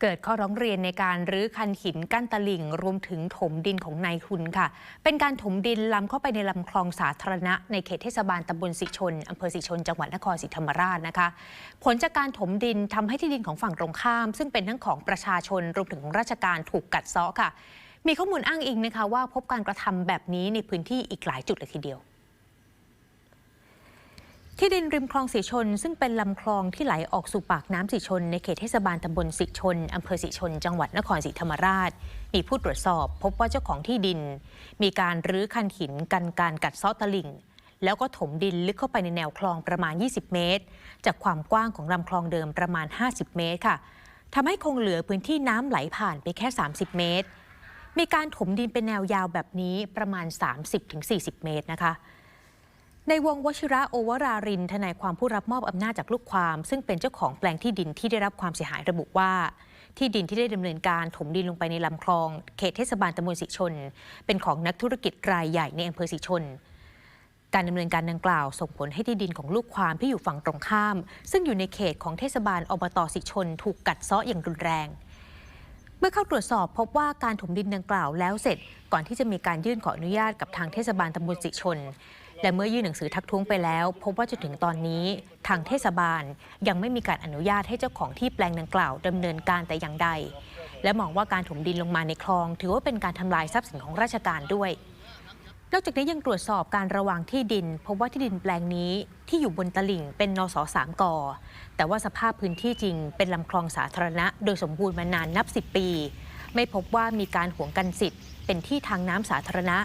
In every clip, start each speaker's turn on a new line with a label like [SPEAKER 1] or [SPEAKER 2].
[SPEAKER 1] เกิดข้อร้องเรียนในการรื้อคันหินกั้นตลิ่ง รวมถึงถมดินของนายทุนค่ะ เป็นการถมดินล้ำเข้าไปในลำคลองสาธารณะ ในเขตเทศบาลตำบลสิชนอำเภอสิชน จังหวัดนครศรีธรรมราชนะคะ ผลจากการถมดินทำให้ที่ดินของฝั่งตรงข้าม ซึ่งเป็นทั้งของประชาชนรวมถึงของราชการถูกกัดเซาะค่ะ มีข้อมูลอ้างอิงนะคะว่าพบการกระทำแบบนี้ในพื้นที่อีกหลายจุดเลยทีเดียว ที่ดินริมคลองสีชน ซึ่งเป็นลำคลองที่ไหลออกสู่ปากน้ำสีชน ในเขตเทศบาลตำบลสีชนอำเภอสีชน จังหวัดนครศรีธรรมราช มีผู้ตรวจสอบ พบว่าเจ้าของที่ดิน มีการรื้อคันหินกันการกัดซาะตลิ่ง แล้วก็ถมดินลึกเข้าไปในแนวคลองประมาณ 20 เมตร จากความกว้างของลำคลองเดิมประมาณ 50 เมตรค่ะทำให้คงเหลือพื้นที่น้ำไหลผ่านไปแค่ 30 เมตร มีการถมดินเป็นแนวยาวแบบนี้ประมาณ 30-40 เมตรนะคะ ในวงวชิระโอวรารินทนายความผู้รับมอบอำนาจจากลูกความ ซึ่งเป็นเจ้าของแปลงที่ดินที่ได้รับความเสียหายระบุว่า ที่ดินที่ได้ดำเนินการถมดินลงไปในลำคลอง เขตเทศบาลตำบลสิชน เป็นของนักธุรกิจรายใหญ่ในอำเภอสิชน การดำเนินการดังกล่าวส่งผลให้ที่ดินของลูกความที่อยู่ฝั่งตรงข้าม ซึ่งอยู่ในเขตของเทศบาลอบตสิชน ถูกกัดเซาะอย่างรุนแรง เมื่อเข้าตรวจสอบพบว่าการถมดินดังกล่าวแล้วเสร็จก่อนที่จะมีการยื่นขออนุญาตกับทางเทศบาลตำบลสิชน และเมื่อยื่นหนังสือทักท้วงไปแล้ว พบว่าจนถึงตอนนี้ทางเทศบาลยังไม่มีการอนุญาตให้เจ้าของที่แปลงดังกล่าวดำเนินการแต่อย่างใด และมองว่าการถมดินลงมาในคลอง ถือว่าเป็นการทำลายทรัพย์สินของราชการด้วยนอกจากนี้ยังตรวจสอบการระวางที่ดินพบว่าที่ดินแปลงนี้ที่อยู่บนตลิ่งเป็นนสสามกอแต่ว่าสภาพพื้นที่จริง เป็นลำคลองสาธารณะ โดยสมบูรณ์มานานนับ 10 ปี ไม่พบว่ามีการหวงกันสิทธิ์ เป็นที่ทางน้ำสาธารณะ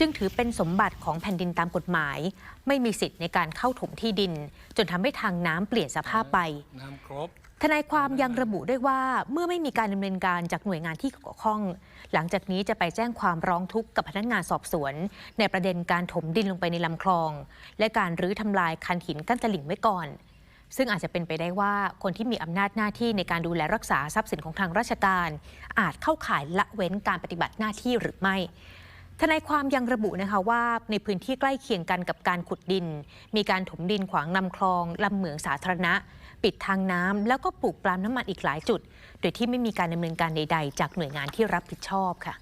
[SPEAKER 1] จึงถือเป็นสมบัติของแผ่นดินตามกฎหมาย ไม่มีสิทธิ์ในการเข้าถมที่ดิน จนทำให้ทางน้ำเปลี่ยนสภาพไป
[SPEAKER 2] น้ำครบ
[SPEAKER 1] ทนายความยังระบุด้วยว่าเมื่อไม่มีการดำเนินการจากหน่วยงานที่เกี่ยวข้อง หลังจากนี้จะไปแจ้งความร้องทุกข์กับพนักงานสอบสวน ในประเด็นการถมดินลงไปในลำคลอง และการรื้อทำลายคันหินกั้นตลิ่งไว้ก่อน ซึ่งอาจจะเป็นไปได้ว่าคนที่มีอำนาจหน้าที่ในการดูแลรักษาทรัพย์สินของทางราชการ อาจเข้าข่ายละเว้นการปฏิบัติหน้าที่หรือไม่ ทนายความยังระบุนะคะว่าในพื้นที่ใกล้เคียงกันกับการขุดดิน มีการถมดินขวางลำคลองลำเหมืองสาธารณะ ปิดทางน้ำแล้วก็ปลูกปลามน้ำมันอีกหลายจุด โดยที่ไม่มีการดำเนินการใด ๆ จากหน่วยงานที่รับผิดชอบค่ะ